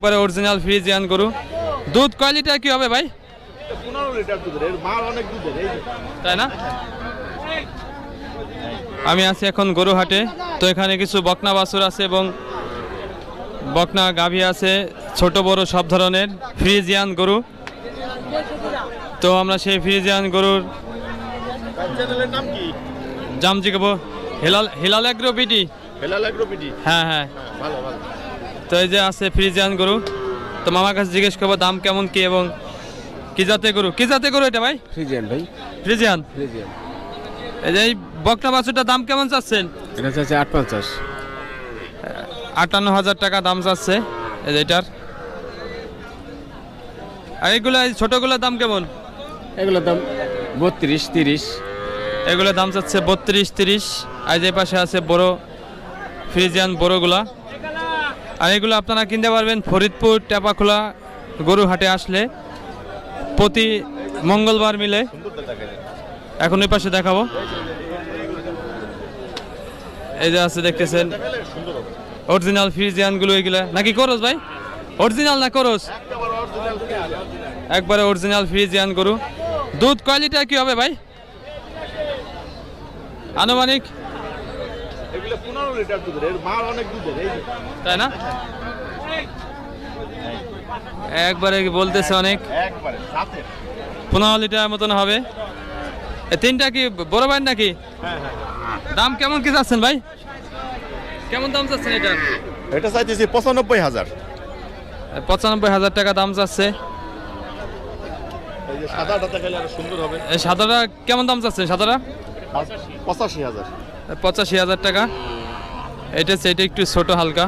একবারে original Friesian গরু। দুধ কয় লিটার কি হবে ভাই? পনেরো লিটার দুধের মাল অনেক দুধের তাই না? আমি আছি এখন গরু হাটে তো এখানে কিছু বকনা বাছুর আছে এবং বকনা গাভী আছে ছোট বড় সব ধরনের ফ্রিজিয়ান গরু। তো আমরা সেই ফ্রিজিয়ান গরুর তার চ্যানেলের নাম কি? জাম জিগাবো। Hilal Hilal agro BD Helal agro BD হ্যাঁ হ্যাঁ। হ্যাঁ ভালো ভালো। তো এই যে আছে ফ্রিজিয়ান গরু। তো মামার কাছে জিজ্ঞেস করব দাম কেমন কি এবং কি জাতে গরু? কি জাতে গরু এটা ভাই? ফ্রিজিয়ান ভাই। ফ্রিজিয়ান? ফ্রিজিয়ান। এই যে এই বকনা বাছুরটার দাম কেমন চাচ্ছেন? এটা হচ্ছে আট পঞ্চাশ আটান্ন হাজার টাকা দাম যাচ্ছে এই যে এটার। আর এইগুলো এই ছোটগুলোর দাম কেমন? এগুলোর দাম বত্রিশ তিরিশ। এগুলোর দাম যাচ্ছে বত্রিশ তিরিশ। আর যে পাশে আছে বড় ফ্রিজিয়ান বড়গুলা। আর এগুলো আপনারা কিনতে পারবেন। ফরিদপুর টেপাখোলা গরুহাটে আসলে প্রতি মঙ্গলবার মিলে। এখন ওই পাশে দেখাবো। এই যে আছে দেখতেছেন। অরিজিনাল ফ্রিজিয়ানগুলো এগুলা। নাকি করস ভাই? অরিজিনাল না করস? একবারে অরিজিনাল ফ্রিজিয়ান গরু। দুধ কয় লিটার কি হবে ভাই? আনুমানিক? এগুলো পনেরো লিটার দুধের এর মাল অনেক দুধের এই তাই না? একবারে বলতেছে অনেক? একবারে সাথে। পনেরো লিটার মতন হবে। তিনটা কি বড় ভাই নাকি? হ্যাঁ হ্যাঁ দাম কেমন কি চাচ্ছেন ভাই? কেমন দাম চাচ্ছেন এটা এটা চাইতেছি পঁচানব্বই হাজার। পঁচানব্বই হাজার টাকা দাম চাচ্ছে। সাদাটা কেমন দাম চাচ্ছেন সাদাটা? পঁচাশি হাজার। পঁচাশি হাজার টাকা। এটা এটা একটু ছোট হালকা।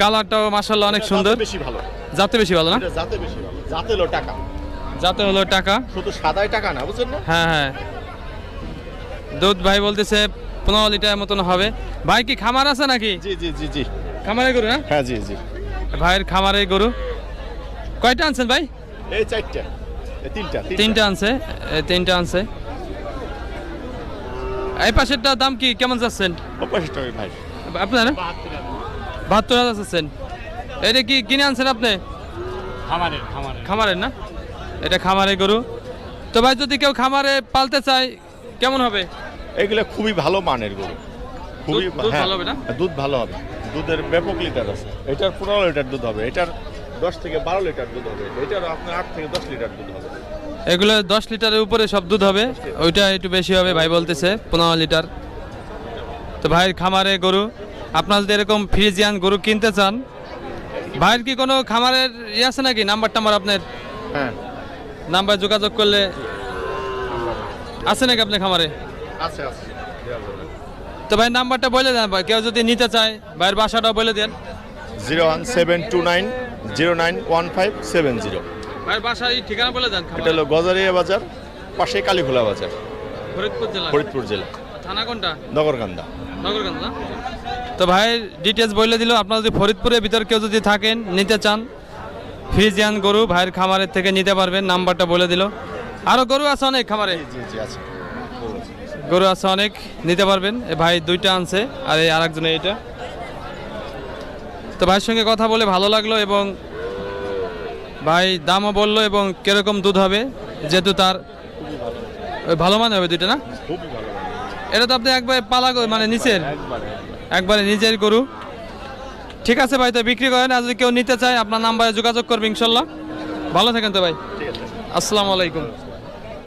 কালারটাও মাসাল্লাহ অনেক সুন্দর। বেশি ভালো। যাতে বেশি ভালো না? জাতে বেশি ভালো। জাতে হলো টাকা। যাতে হলো টাকা। শুধু সাদাই টাকা না বুঝছেন না? হ্যাঁ হ্যাঁ। দুধ ভাই বলতেছে পনেরো লিটার মতন হবে। ভাই কি খামার আছে নাকি? জি জি জি জি। খামারে গরু না? হ্যাঁ জি জি। ভাইয়ের খামারে গরু। কয়টা আনছেন ভাই? এই চারটা। তিনটা তিনটা। আনছে। তিনটা আনছে। এই পাশেরটা দাম কি? কেমন যাচ্ছেন? ভাই। আপনার? বাহাত্তর হাজার। চাচ্ছেন এটা কি কিনে আনছেন আপনি? খামারের না? এটা খামারে গরু। তো ভাই যদি কেউ খামারে পালতে চায় কেমন হবে? এগুলো খুবই ভালো মানের গরু। খুবই হ্যাঁ, ভালো হবে না? দুধ ভালো হবে। দুধের ব্যাপক লিটার আছে। এটার পনেরো লিটার দুধ হবে। এটার দশ থেকে বারো লিটার দুধ হবে। এটার আপনার আট থেকে দশ লিটার দুধ হবে। এগুলো দশ লিটারের উপরে সব দুধ হবে। ওইটা একটু বেশি হবে ভাই বলতেছে পনেরো লিটার। তো ভাইয়ের খামারে গরু আপনার যদি এরকম ফ্রিজিয়ান গরু কিনতে চান ভাইয়ের কি কোনো খামারের ইয়ে আছে নাকি? নাম্বার টাম্বার আপনার? হ্যাঁ। নাম্বার যোগাযোগ করলে আছে নাকি আপনার খামারে? আছে আছে। তো ভাই নাম্বারটা বলে দেন ভাই কেউ যদি নিতে চায় ভাইয়ের বাসাটাও বলে দেন। Zero one seven two nine zero nine one five seven zero. বাসার এই ঠিকানা বলে দেন এটা হলো গজারিয়া বাজার পাশে কালীখোলা বাজার। ফরিদপুর জেলা। ফরিদপুর জেলা। থানা কোনটা? নগরকান্দা। নগরগঞ্জ না? তো ভাইয়ের ডিটেলস বলে দিল। আপনারা যদি ফরিদপুরের ভিতর কেউ যদি থাকেন নিতে চান ফ্রিজিয়ান গরু ভাইয়ের খামারের থেকে নিতে পারবেন নাম্বারটা বলে দিল। আরও গরু আছে অনেক খামারে? গরু আছে অনেক নিতে পারবেন। ভাই দুইটা আনছে আর এই আরেকজনে এইটা। তো ভাইয়ের সঙ্গে কথা বলে ভালো লাগল এবং ভাই দামও বলল এবং কীরকম দুধ হবে? যেহেতু তার ওই ভালো মানে হবে দুইটা না? এটা তো আপনি একবারে পালা মানে নিচের? একবারে একবারে। নিজের গরু। ঠিক আছে ভাই তো বিক্রি করেন। আর যদি কেউ নিতে চায় আপনার নাম্বারে যোগাযোগ করবে ইনশাল্লাহ। ভালো থাকেন তো ভাই। আসসালামু আলাইকুম।